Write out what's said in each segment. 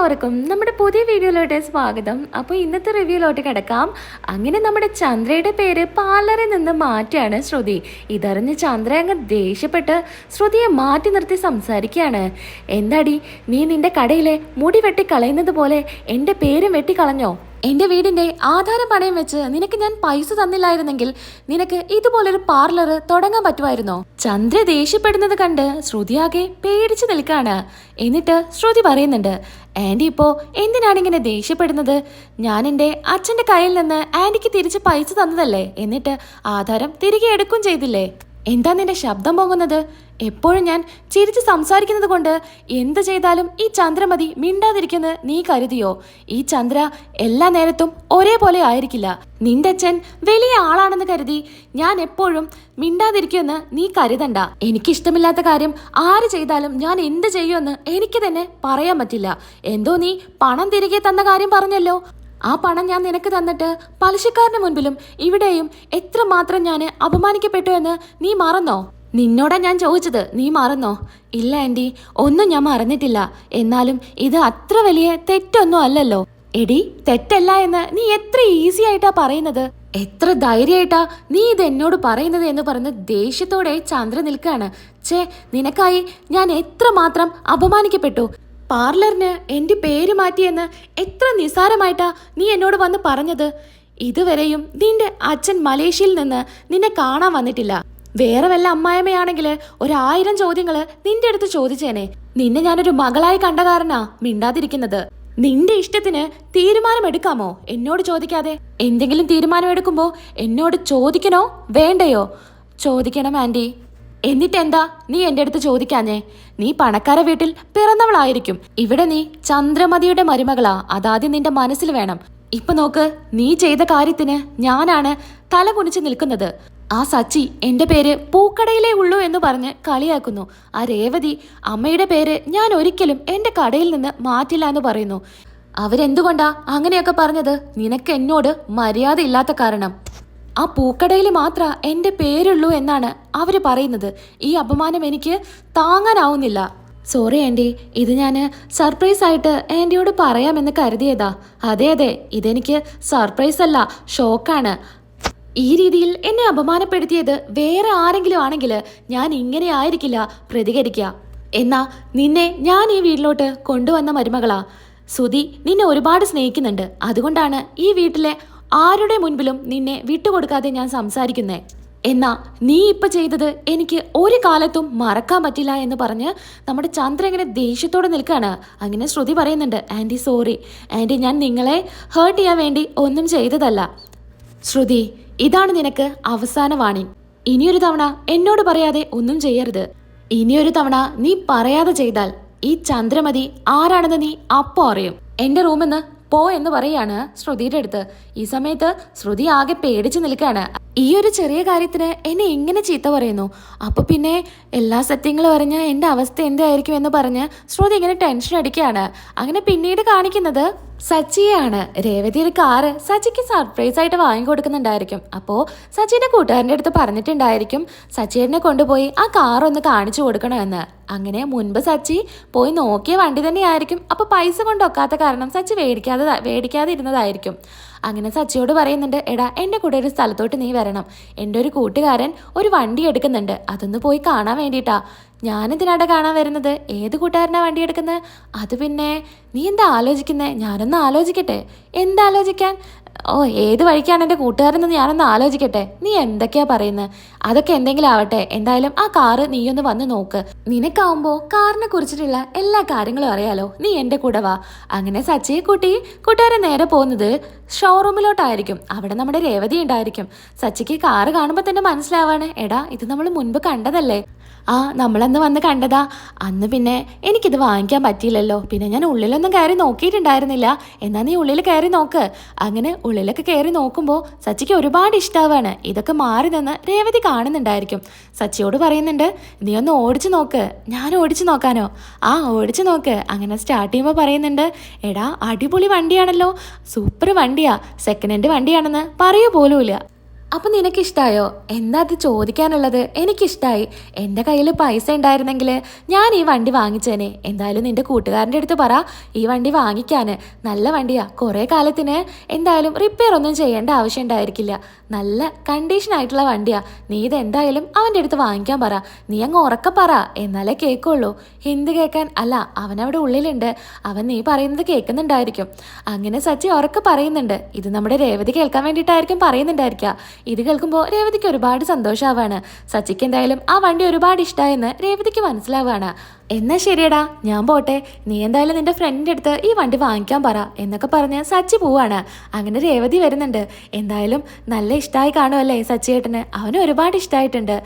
എല്ലാവർക്കും നമ്മുടെ പുതിയ വീഡിയോയിലോട്ട് സ്വാഗതം. അപ്പോൾ ഇന്നത്തെ റിവ്യൂലോട്ട് കിടക്കാം. അങ്ങനെ നമ്മുടെ ചന്ദ്രയുടെ പേര് പാർലറിൽ നിന്ന് മാറ്റിയാണ് ശ്രുതി. ഇതറിഞ്ഞ് ചന്ദ്ര അങ്ങ് ദേഷ്യപ്പെട്ട് ശ്രുതിയെ മാറ്റി നിർത്തി സംസാരിക്കുകയാണ്. എന്താടി നീ നിന്റെ കടയിലെ മുടി വെട്ടിക്കളയുന്നത് പോലെ എന്റെ പേരും വെട്ടിക്കളഞ്ഞോ? എന്റെ വീടിന്റെ ആധാരം പണയം വെച്ച് നിനക്ക് ഞാൻ പൈസ തന്നില്ലായിരുന്നെങ്കിൽ നിനക്ക് ഇതുപോലൊരു പാർലർ തുടങ്ങാൻ പറ്റുമായിരുന്നോ? ചന്ദ്ര ദേഷ്യപ്പെടുന്നത് കണ്ട് ശ്രുതി ആകെ പേടിച്ചു നിൽക്കാണ്. എന്നിട്ട് ശ്രുതി പറയുന്നുണ്ട് ആന്റി ഇപ്പോൾ എന്തിനാണ് ഇങ്ങനെ ദേഷ്യപ്പെടുന്നത്? ഞാൻ എന്റെ അച്ഛന്റെ കയ്യിൽ നിന്ന് ആന്റിക്ക് തിരിച്ച് പൈസ തന്നതല്ലേ? എന്നിട്ട് ആധാരം തിരികെ എടുക്കും ചെയ്തില്ലേ? എന്താ നിന്റെ ശബ്ദം പൊങ്ങുന്നത്? എപ്പോഴും ഞാൻ ചിരിച്ച് സംസാരിക്കുന്നത് കൊണ്ട് എന്ത് ചെയ്താലും ഈ ചന്ദ്രമതി മിണ്ടാതിരിക്കുന്ന നീ കരുതിയോ? ഈ ചന്ദ്ര എല്ലാ നേരത്തും ഒരേപോലെ ആയിരിക്കില്ല. നിന്റെ അച്ഛൻ വലിയ ആളാണെന്ന് കരുതി ഞാൻ എപ്പോഴും മിണ്ടാതിരിക്കുമെന്ന് നീ കരുതണ്ട. എനിക്കിഷ്ടമില്ലാത്ത കാര്യം ആര് ചെയ്താലും ഞാൻ എന്ത് ചെയ്യുമെന്ന് എനിക്ക് തന്നെ പറയാൻ പറ്റില്ല. എന്തോ നീ പണം തിരികെ തന്ന കാര്യം പറഞ്ഞല്ലോ. ആ പണം ഞാൻ നിനക്ക് തന്നിട്ട് പലിശക്കാരന് മുൻപിലും ഇവിടെയും എത്രമാത്രം ഞാൻ അപമാനിക്കപ്പെട്ടു എന്ന് നീ മറന്നോ? നിന്നോടാ ഞാൻ ചോദിച്ചത് നീ മറന്നോ? ഇല്ല ആന്റി ഒന്നും ഞാൻ മറന്നിട്ടില്ല. എന്നാലും ഇത് അത്ര വലിയ തെറ്റൊന്നും അല്ലല്ലോ. എടി തെറ്റല്ല എന്ന് നീ എത്ര ഈസി ആയിട്ടാ പറയുന്നത്? എത്ര ധൈര്യമായിട്ടാ നീ ഇത് എന്നോട് പറയുന്നത് എന്ന് പറഞ്ഞ് ദേഷ്യത്തോടെ ചന്ദ്ര നിൽക്കാണ് ഛേ നിനക്കായി ഞാൻ എത്ര മാത്രം അപമാനിക്കപ്പെട്ടു? പാർലറിന് എന്റെ പേര് മാറ്റിയെന്ന് എത്ര നിസാരമായിട്ടാ നീ എന്നോട് വന്ന് പറഞ്ഞത്? ഇതുവരെയും നിന്റെ അച്ഛൻ മലേഷ്യയിൽ നിന്ന് നിന്നെ കാണാൻ വന്നിട്ടില്ല. വേറെ വല്ല അമ്മായമ്മയാണെങ്കിൽ ഒരായിരം ചോദ്യങ്ങൾ നിന്റെ അടുത്ത് ചോദിച്ചേനെ. നിന്നെ ഞാനൊരു മകളായി കണ്ട കാരണാ മിണ്ടാതിരിക്കുന്നത്. നിന്റെ ഇഷ്ടത്തിന് തീരുമാനമെടുക്കാമോ എന്നോട് ചോദിക്കാതെ? എന്തെങ്കിലും തീരുമാനമെടുക്കുമ്പോൾ എന്നോട് ചോദിക്കണോ? വേണ്ടയോ? ചോദിക്കണം ആന്റി. എന്നിട്ടെന്താ നീ എന്റെ അടുത്ത് ചോദിക്കാഞ്ഞേ? നീ പണക്കാര വീട്ടിൽ പിറന്നവളായിരിക്കും. ഇവിടെ നീ ചന്ദ്രമതിയുടെ മരുമകളാ. അതാദ്യം നിന്റെ മനസ്സിൽ വേണം. ഇപ്പൊ നോക്ക് നീ ചെയ്ത കാര്യത്തിന് ഞാനാണ് തല കുനിച്ച് നിൽക്കുന്നത്. ആ സച്ചി എന്റെ പേര് പൂക്കടയിലേ ഉള്ളൂ എന്ന് പറഞ്ഞ് കളിയാക്കുന്നു. ആ രേവതി അമ്മയുടെ പേര് ഞാൻ ഒരിക്കലും എന്റെ കടയിൽ നിന്ന് മാറ്റില്ല എന്ന് പറയുന്നു. അവരെന്തുകൊണ്ടാ അങ്ങനെയൊക്കെ പറഞ്ഞത്? നിനക്ക് എന്നോട് മര്യാദ ഇല്ലാത്ത കാരണം. ആ പൂക്കടയിൽ മാത്ര എന്റെ പേരുള്ളൂ എന്നാണ് അവർ പറയുന്നത്. ഈ അപമാനം എനിക്ക് താങ്ങാനാവുന്നില്ല. സോറി ആന്റി ഇത് ഞാൻ സർപ്രൈസ് ആയിട്ട് ആന്റിയോട് പറയാമെന്ന് കരുതിയതാ. അതെ അതെ. ഇതെനിക്ക് സർപ്രൈസ് അല്ല ഷോക്കാണ് ഈ രീതിയിൽ എന്നെ അപമാനപ്പെടുത്തിയത് വേറെ ആരെങ്കിലും ആണെങ്കിൽ ഞാൻ ഇങ്ങനെ ആയിരിക്കില്ല പ്രതികരിക്കുക. എന്നാ നിന്നെ ഞാൻ ഈ വീട്ടിലോട്ട് കൊണ്ടുവന്ന മരുമകളാ. സുധി നിന്നെ ഒരുപാട് സ്നേഹിക്കുന്നുണ്ട്. അതുകൊണ്ടാണ് ഈ വീട്ടിലെ ആരുടെ മുൻപിലും നിന്നെ വിട്ടുകൊടുക്കാതെ ഞാൻ സംസാരിക്കുന്നേ? എന്നാ നീ ഇപ്പൊ ചെയ്തത് എനിക്ക് ഒരു കാലത്തും മറക്കാൻ പറ്റില്ല എന്ന് പറഞ്ഞ് നമ്മുടെ ചന്ദ്ര ഇങ്ങനെ ദേഷ്യത്തോടെ നിൽക്കുകയാണ് അങ്ങനെ ശ്രുതി പറയുന്നുണ്ട് ആന്റി സോറി. ആന്റി ഞാൻ നിങ്ങളെ ഹേർട്ട് ചെയ്യാൻ വേണ്ടി ഒന്നും ചെയ്തതല്ല. ശ്രുതി ഇതാണ് നിനക്ക് അവസാന വാണി. ഇനിയൊരു തവണ എന്നോട് പറയാതെ ഒന്നും ചെയ്യരുത്. ഇനിയൊരു തവണ നീ പറയാതെ ചെയ്താൽ ഈ ചന്ദ്രമതി ആരാണെന്ന് നീ അപ്പോ അറിയും. എന്റെ റൂമിന്ന് പോ എന്ന് പറയാണ് ശ്രുതിയുടെ അടുത്ത്. ഈ സമയത്ത് ശ്രുതി ആകെ പേടിച്ച് നിൽക്കുകയാണ്. ഈ ഒരു ചെറിയ കാര്യത്തിന് എന്നെ ഇങ്ങനെ ചീത്ത പറയുന്നു? അപ്പൊ പിന്നെ എല്ലാ സത്യങ്ങളും അറിഞ്ഞ എന്റെ അവസ്ഥ എന്തായിരിക്കും എന്ന് പറഞ്ഞ് ശ്രുതി ഇങ്ങനെ ടെൻഷൻ അടിക്കുകയാണ്. അങ്ങനെ പിന്നീട് കാണിക്കുന്നത് സച്ചിയാണ് രേവതി ഒരു കാറ് സച്ചിക്ക് സർപ്രൈസ് ആയിട്ട് വാങ്ങിക്കൊടുക്കുന്നുണ്ടായിരിക്കും. അപ്പോൾ സച്ചിന്റെ കൂട്ടുകാരന്റെ അടുത്ത് പറഞ്ഞിട്ടുണ്ടായിരിക്കും സച്ചിനെ കൊണ്ടുപോയി ആ കാർ ഒന്ന് കാണിച്ചു കൊടുക്കണമെന്ന്. അങ്ങനെ മുൻപ് സച്ചി പോയി നോക്കിയ വണ്ടി തന്നെയായിരിക്കും. അപ്പോൾ പൈസ കൊണ്ടൊക്കാത്ത കാരണം സച്ചി മേടിക്കാതെ മേടിക്കാതെ ഇരുന്നതായിരിക്കും അങ്ങനെ സച്ചിയോട് പറയുന്നുണ്ട് എടാ എന്റെ കൂടെ ഒരു സ്ഥലത്തോട്ട് നീ വരണം. എന്റെ ഒരു കൂട്ടുകാരൻ ഒരു വണ്ടി എടുക്കുന്നുണ്ട്. അതൊന്ന് പോയി കാണാൻ വേണ്ടിയിട്ടാ ഞാനെന്തിനാടാ കാണാൻ വരുന്നത്? ഏത് കൂട്ടുകാരനാ വണ്ടി എടുക്കുന്നത്? അത് പിന്നെ നീ എന്താ ആലോചിക്കുന്നത് ഞാനൊന്ന് ആലോചിക്കട്ടെ. എന്താലോചിക്കാൻ ഓ ഏത് വഴിക്കാണ് എന്റെ കൂട്ടുകാരെന്ന് ഞാനൊന്ന് ആലോചിക്കട്ടെ. നീ എന്തൊക്കെയാ പറയുന്നത് അതൊക്കെ എന്തെങ്കിലും ആവട്ടെ. എന്തായാലും ആ കാറ് നീയൊന്ന് വന്ന് നോക്ക്. നിനക്കാവുമ്പോൾ കാറിനെ കുറിച്ചിട്ടുള്ള എല്ലാ കാര്യങ്ങളും അറിയാലോ. നീ എന്റെ കൂടെ വാ. അങ്ങനെ സച്ചിയെ കൂട്ടി കൂട്ടുകാരൻ നേരെ പോകുന്നത് ഷോറൂമിലോട്ടായിരിക്കും അവിടെ നമ്മുടെ രേവതി ഉണ്ടായിരിക്കും. സച്ചിക്ക് കാറ് കാണുമ്പോൾ തന്നെ മനസ്സിലാവാണ്. എടാ ഇത് നമ്മൾ മുൻപ് കണ്ടതല്ലേ? ആ നമ്മളന്ന് വന്ന് കണ്ടതാ. അന്ന് പിന്നെ എനിക്കിത് വാങ്ങിക്കാൻ പറ്റിയില്ലല്ലോ. പിന്നെ ഞാൻ ഉള്ളിലൊന്നും കയറി നോക്കിയിട്ടുണ്ടായിരുന്നില്ല. എന്നാൽ നീ ഉള്ളിൽ കയറി നോക്ക്. അങ്ങനെ ഉള്ളിലൊക്കെ കയറി നോക്കുമ്പോൾ സച്ചിക്ക് ഒരുപാട് ഇഷ്ടമാണ് ഇതൊക്കെ മാറി നിന്ന് രേവതി കാണുന്നുണ്ടായിരിക്കും. സച്ചിയോട് പറയുന്നുണ്ട് നീ ഒന്ന് ഓടിച്ചു നോക്ക്. ഞാൻ ഓടിച്ചു നോക്കാനോ? ആ ഓടിച്ചു നോക്ക്. അങ്ങനെ സ്റ്റാർട്ട് ചെയ്യുമ്പോൾ പറയുന്നുണ്ട് എടാ അടിപൊളി വണ്ടിയാണല്ലോ. സൂപ്പർ വണ്ടിയാ. സെക്കൻഡ് ഹാൻഡ് വണ്ടിയാണെന്ന് പറയൂ പോലുമില്ല. അപ്പൊ നിനക്കിഷ്ടായോ? എന്താ അത് ചോദിക്കാനുള്ളത്? എനിക്കിഷ്ടായി. എന്റെ കയ്യിൽ പൈസ ഉണ്ടായിരുന്നെങ്കിൽ ഞാൻ ഈ വണ്ടി വാങ്ങിച്ചേനെ. എന്തായാലും നിന്റെ കൂട്ടുകാരന്റെ അടുത്ത് പറ ഈ വണ്ടി വാങ്ങിക്കാന്. നല്ല വണ്ടിയാ. കുറേ കാലത്തിന് എന്തായാലും റിപ്പയർ ഒന്നും ചെയ്യേണ്ട ആവശ്യം ഉണ്ടായിരിക്കില്ല. നല്ല കണ്ടീഷൻ ആയിട്ടുള്ള വണ്ടിയാ. നീ ഇത് എന്തായാലും അവന്റെ അടുത്ത് വാങ്ങിക്കാൻ പറ. നീ അങ്ങ് ഉറക്കെ പറ. എന്നാലേ കേൾക്കുള്ളൂ എന്ത് കേൾക്കാൻ അല്ല അവനവിടെ ഉള്ളിലുണ്ട്. അവൻ നീ പറയുന്നത് കേൾക്കുന്നുണ്ടായിരിക്കും. അങ്ങനെ സച്ചി ഉറക്കെ പറയുന്നുണ്ട്. ഇത് നമ്മുടെ രേവതി കേൾക്കാൻ വേണ്ടിയിട്ടായിരിക്കും പറയുന്നുണ്ടായിരിക്കുക. ഇത് കേൾക്കുമ്പോൾ രേവതിക്ക് ഒരുപാട് സന്തോഷമാവാണ് സച്ചിക്ക് എന്തായാലും ആ വണ്ടി ഒരുപാട് ഇഷ്ടമായെന്ന് രേവതിക്ക് മനസ്സിലാവാണ്. എന്നാ ശരിയടാ ഞാൻ പോട്ടെ. നീ എന്തായാലും നിന്റെ ഫ്രണ്ടിന്റെ അടുത്ത് ഈ വണ്ടി വാങ്ങിക്കാൻ പറ എന്നൊക്കെ പറഞ്ഞ് സച്ചി പോവാണ്. അങ്ങനെ രേവതി വരുന്നുണ്ട്. എന്തായാലും നല്ല ഇഷ്ടമായി കാണുമല്ലേ സച്ചിയേട്ടന്. അവന് ഒരുപാട് ഇഷ്ടമായിട്ടുണ്ട്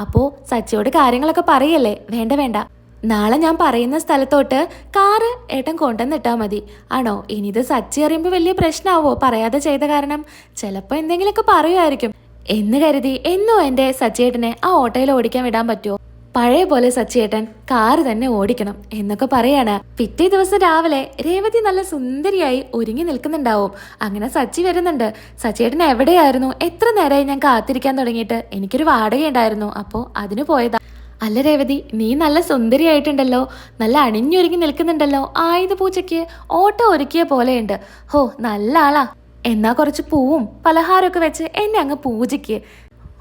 അപ്പോൾ സച്ചിയോട് കാര്യങ്ങളൊക്കെ പറയല്ലേ? വേണ്ട വേണ്ട. നാളെ ഞാൻ പറയുന്ന സ്ഥലത്തോട്ട് കാറ് ഏട്ടൻ കൊണ്ടുവന്നിട്ടാ മതി. ആണോ? ഇനി ഇത് സച്ചി അറിയുമ്പോൾ വലിയ പ്രശ്നമാവോ പറയാതെ ചെയ്ത കാരണം. ചിലപ്പോൾ എന്തെങ്കിലുമൊക്കെ പറയുമായിരിക്കും. എന്ന് കരുതി എന്നോ എന്റെ സച്ചിയേട്ടനെ ആ ഓട്ടോയിൽ ഓടിക്കാൻ വിടാൻ പറ്റുമോ പഴയ പോലെ സച്ചിയേട്ടൻ കാറ് തന്നെ ഓടിക്കണം എന്നൊക്കെ പറയാണ്. പിറ്റേ ദിവസം രാവിലെ രേവതി നല്ല സുന്ദരിയായി ഒരുങ്ങി നിൽക്കുന്നുണ്ടാവും. അങ്ങനെ സച്ചി വരുന്നുണ്ട്. സച്ചിയേട്ടൻ എവിടെയായിരുന്നു? എത്ര നേരമായി ഞാൻ കാത്തിരിക്കാൻ തുടങ്ങിയിട്ട്? എനിക്കൊരു വാടകയുണ്ടായിരുന്നു. അപ്പോൾ അതിന് പോയതാ. അല്ല രേവതി നീ നല്ല സുന്ദരിയായിട്ടുണ്ടല്ലോ. നല്ല അണിഞ്ഞൊരുങ്ങി നിൽക്കുന്നുണ്ടല്ലോ. ആയുധ പൂജയ്ക്ക് ഓട്ടോ ഒരുക്കിയ പോലെയുണ്ട്. ഹോ നല്ല ആളാ. എന്നാ കുറച്ച് പൂവും പലഹാരമൊക്കെ വെച്ച് എന്നെ അങ്ങ് പൂജയ്ക്ക്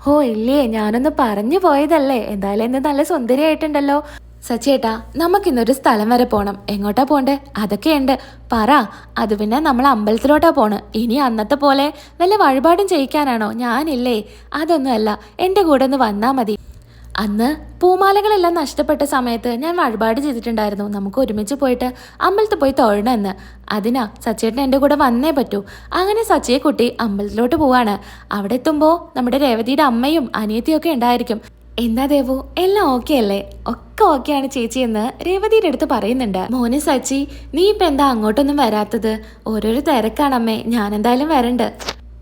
ഹോ ഇല്ലേ ഞാനൊന്ന് പറഞ്ഞു പോയതല്ലേ. എന്തായാലും ഇന്ന് നല്ല സുന്ദരിയായിട്ടുണ്ടല്ലോ. സച്ചേട്ടാ നമുക്കിന്നൊരു സ്ഥലം വരെ പോണം. എങ്ങോട്ടാ പോണ്ടേ? അതൊക്കെയുണ്ട്. പറ. അത് പിന്നെ നമ്മൾ അമ്പലത്തിലോട്ടാ പോണ്. ഇനി അന്നത്തെ പോലെ വല്ല വഴിപാടും ചെയ്യിക്കാനാണോ? ഞാനില്ലേ. അതൊന്നുമല്ല. എന്റെ കൂടെ ഒന്ന് വന്നാ മതി. അന്ന് പൂമാലകളെല്ലാം നഷ്ടപ്പെട്ട സമയത്ത് ഞാൻ വഴിപാട് ചെയ്തിട്ടുണ്ടായിരുന്നു. നമുക്ക് ഒരുമിച്ച് പോയിട്ട് അമ്പലത്തിൽ പോയി തൊഴണമെന്ന് അതിനാ സച്ചേട്ടൻ എന്റെ കൂടെ വന്നേ പറ്റൂ. അങ്ങനെ സച്ചിയെ കുട്ടി അമ്പലത്തിലോട്ട് പോവാണ്. അവിടെ എത്തുമ്പോൾ നമ്മുടെ രേവതിയുടെ അമ്മയും അനിയത്തിയൊക്കെ ഉണ്ടായിരിക്കും. എന്താ ദേവു എല്ലാം ഓക്കെ അല്ലേ? ഒക്കെ ഓക്കെയാണ് ചേച്ചി എന്ന് രേവതിയുടെ അടുത്ത് പറയുന്നുണ്ട്. മോനെ സച്ചി നീ ഇപ്പം എന്താ അങ്ങോട്ടൊന്നും വരാത്തത്? ഓരോരോ തിരക്കാണമ്മേ ഞാൻ എന്തായാലും വരണ്ട്.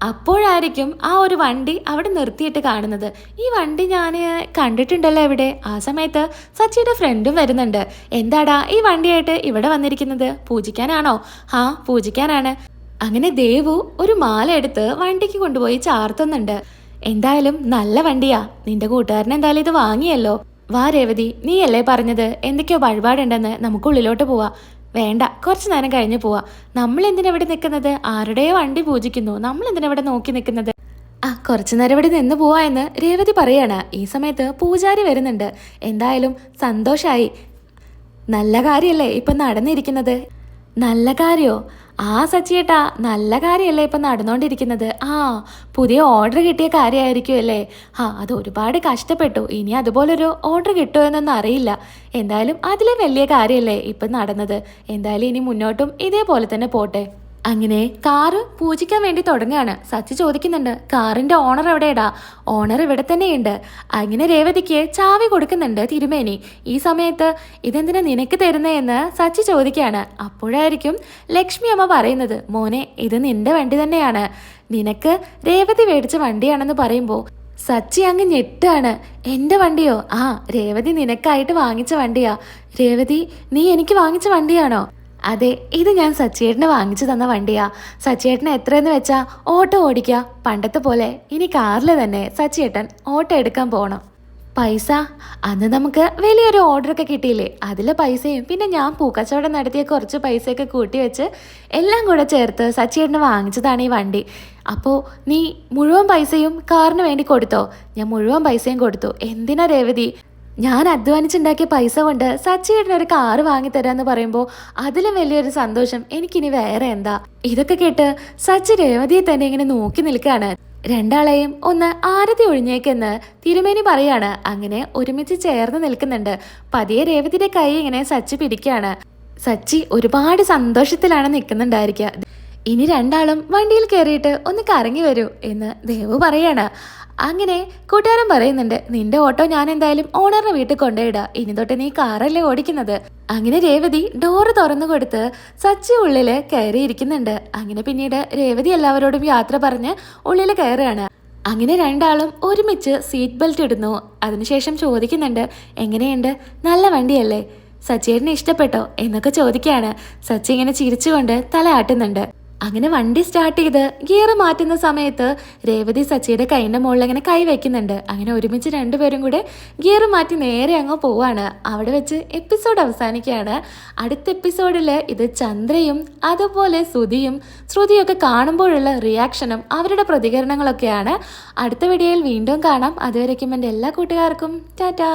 അപ്പോഴായിരിക്കും ആ ഒരു വണ്ടി അവിടെ നിർത്തിയിട്ട് കാണുന്നത്. ഈ വണ്ടി ഞാൻ കണ്ടിട്ടുണ്ടല്ലോ ഇവിടെ. ആ സമയത്ത് സച്ചിയുടെ ഫ്രണ്ടും വരുന്നുണ്ട്. എന്താടാ ഈ വണ്ടിയായിട്ട് ഇവിടെ വന്നിരിക്കുന്നത്? പൂജിക്കാനാണോ? ആ പൂജിക്കാനാണ്. അങ്ങനെ ദേവു ഒരു മാല എടുത്ത് വണ്ടിക്ക് കൊണ്ടുപോയി ചാർത്തുന്നുണ്ട്. എന്തായാലും നല്ല വണ്ടിയാ. നിന്റെ കൂട്ടുകാരൻ എന്തായാലും ഇത് വാങ്ങിയല്ലോ. വാ രേവതി നീയല്ലേ പറഞ്ഞത്? എന്തൊക്കെയോ വഴിപാടുണ്ടെന്ന് നമുക്ക് ഉള്ളിലോട്ട് പോവാ. വേണ്ട കുറച്ച് നേരം കഴിഞ്ഞ് പോവാ. നമ്മൾ എന്തിനാ ഇവിടെ നിൽക്കുന്നത്? ആരുടെയോ വണ്ടി പൂജിക്കുന്നു? നമ്മൾ എന്തിനാ ഇവിടെ നോക്കി നിൽക്കുന്നത്? ആ കുറച്ചു നേരം ഇവിടെ നിന്ന് പോവാ എന്ന് രേവതി പറയാണ്. ഈ സമയത്ത് പൂജാരി വരുന്നുണ്ട്. എന്തായാലും സന്തോഷായി. നല്ല കാര്യല്ലേ ഇപ്പൊ നടന്നിരിക്കുന്നത്? നല്ല കാര്യോ? ആ സച്ചിയേട്ടാ നല്ല കാര്യമല്ലേ ഇപ്പം നടന്നുകൊണ്ടിരിക്കുന്നത് ആ പുതിയ ഓർഡർ കിട്ടിയ കാര്യമായിരിക്കും അല്ലേ? ആ അത് ഒരുപാട് കഷ്ടപ്പെട്ടു. ഇനി അതുപോലൊരു ഓർഡർ കിട്ടുമോ എന്നൊന്നും അറിയില്ല. എന്തായാലും അതിലെ വലിയ കാര്യമല്ലേ ഇപ്പം നടന്നത്. എന്തായാലും ഇനി മുന്നോട്ടും ഇതേപോലെ തന്നെ പോട്ടെ. അങ്ങനെ കാറ് പൂജിക്കാൻ വേണ്ടി തുടങ്ങുകയാണ്. സച്ചി ചോദിക്കുന്നുണ്ട് കാറിന്റെ ഓണർ എവിടെയടാ? ഓണർ ഇവിടെ തന്നെയുണ്ട്. അങ്ങനെ രേവതിക്ക് ചാവി കൊടുക്കുന്നുണ്ട് തിരുമേനി. ഈ സമയത്ത് ഇതെന്തിനാ നിനക്ക് തരുന്നതെന്ന് സച്ചി ചോദിക്കുകയാണ്. അപ്പോഴായിരിക്കും ലക്ഷ്മി അമ്മ പറയുന്നത് മോനെ ഇത് നിന്റെ വണ്ടി തന്നെയാണ്. നിനക്ക് രേവതി മേടിച്ച വണ്ടിയാണെന്ന് പറയുമ്പോൾ സച്ചി അങ്ങ് ഞെട്ടാണ്. എന്റെ വണ്ടിയോ? ആ രേവതി നിനക്കായിട്ട് വാങ്ങിച്ച വണ്ടിയാ. രേവതി നീ എനിക്ക് വാങ്ങിച്ച വണ്ടിയാണോ? അതെ ഇത് ഞാൻ സച്ചിയേട്ടന് വാങ്ങിച്ചു തന്ന വണ്ടിയാ. സച്ചിയേട്ടന് എത്രയെന്ന് വെച്ചാ ഓട്ടോ ഓടിക്കുക പണ്ടത്തെ പോലെ ഇനി കാറിൽ തന്നെ സച്ചിയേട്ടൻ ഓട്ടോ എടുക്കാൻ പോകണം പൈസ? അന്ന് നമുക്ക് വലിയൊരു ഓർഡറൊക്കെ കിട്ടിയില്ലേ? അതിലെ പൈസയും പിന്നെ ഞാൻ പൂക്കച്ചവടം നടത്തിയ കുറച്ച് പൈസയൊക്കെ കൂട്ടി വെച്ച് എല്ലാം കൂടെ ചേർത്ത് സച്ചിയേട്ടന് വാങ്ങിച്ചതാണ് ഈ വണ്ടി. അപ്പോൾ നീ മുഴുവൻ പൈസയും കാറിന് വേണ്ടി കൊടുത്തോ? ഞാൻ മുഴുവൻ പൈസയും കൊടുത്തു. എന്തിനാ രേവതി? ഞാൻ അധ്വാനിച്ചുണ്ടാക്കിയ പൈസ കൊണ്ട് സച്ചിയേട്ടൻ ഒരു കാറ് വാങ്ങിത്തരാന്ന് പറയുമ്പോൾ അതിലും വലിയൊരു സന്തോഷം എനിക്കിനി വേറെ എന്താ? ഇതൊക്കെ കേട്ട് സച്ചി രേവതിയെ തന്നെ ഇങ്ങനെ നോക്കി നിൽക്കുകയാണ്. രണ്ടാളെയും ഒന്ന് ആരതി ഒഴിഞ്ഞേക്കെന്ന് തിരുമേനി പറയാണ്. അങ്ങനെ ഒരുമിച്ച് ചേർന്ന് നിൽക്കുന്നുണ്ട്. പതിയെ രേവതിയുടെ കൈ ഇങ്ങനെ സച്ചി പിടിക്കാണ് സച്ചി ഒരുപാട് സന്തോഷത്തിലാണ് നിൽക്കുന്നുണ്ടായിരിക്കുക. ഇനി രണ്ടാളും വണ്ടിയിൽ കയറിയിട്ട് ഒന്ന് കറങ്ങി വരൂ എന്ന് ദേവു പറയാണ്. അങ്ങനെ കൂട്ടുകാരൻ പറയുന്നുണ്ട് നിന്റെ ഓട്ടോ ഞാൻ എന്തായാലും ഓണറിന്റെ വീട്ടിൽ കൊണ്ടുപോയിടാ. ഇനി തൊട്ട് നീ കാറല്ലേ ഓടിക്കുന്നത്. അങ്ങനെ രേവതി ഡോറ് തുറന്നു കൊടുത്ത് സച്ചി ഉള്ളിൽ കയറിയിരിക്കുന്നുണ്ട്. അങ്ങനെ പിന്നീട് രേവതി എല്ലാവരോടും യാത്ര പറഞ്ഞ് ഉള്ളിൽ കയറുകയാണ്. അങ്ങനെ രണ്ടാളും ഒരുമിച്ച് സീറ്റ് ബെൽറ്റ് ഇടുന്നു. അതിനുശേഷം ചോദിക്കുന്നുണ്ട് എങ്ങനെയുണ്ട്? നല്ല വണ്ടിയല്ലേ? സച്ചിയേട്ടനെ ഇഷ്ടപ്പെട്ടോ? എന്നൊക്കെ ചോദിക്കുകയാണ്. സച്ചി ഇങ്ങനെ ചിരിച്ചുകൊണ്ട് തല ആട്ടുന്നുണ്ട്. അങ്ങനെ വണ്ടി സ്റ്റാർട്ട് ചെയ്ത് ഗിയർ മാറ്റുന്ന സമയത്ത് രേവതി സച്ചിയുടെ കൈന്റെ മുകളിൽ അങ്ങനെ കൈ വയ്ക്കുന്നുണ്ട് അങ്ങനെ ഒരുമിച്ച് രണ്ടുപേരും കൂടെ ഗിയർ മാറ്റി നേരെ അങ്ങ് പോവാണ്. അവിടെ വെച്ച് എപ്പിസോഡ് അവസാനിക്കുകയാണ്. അടുത്ത എപ്പിസോഡിൽ ഇത് ചന്ദ്രയും അതുപോലെ ശ്രുതിയും ശ്രുതിയൊക്കെ കാണുമ്പോഴുള്ള റിയാക്ഷനും അവരുടെ പ്രതികരണങ്ങളൊക്കെയാണ്. അടുത്ത വീഡിയോയിൽ വീണ്ടും കാണാം. അതുവരയ്ക്കും എന്റെ എല്ലാ കൂട്ടുകാർക്കും. ടാറ്റാ.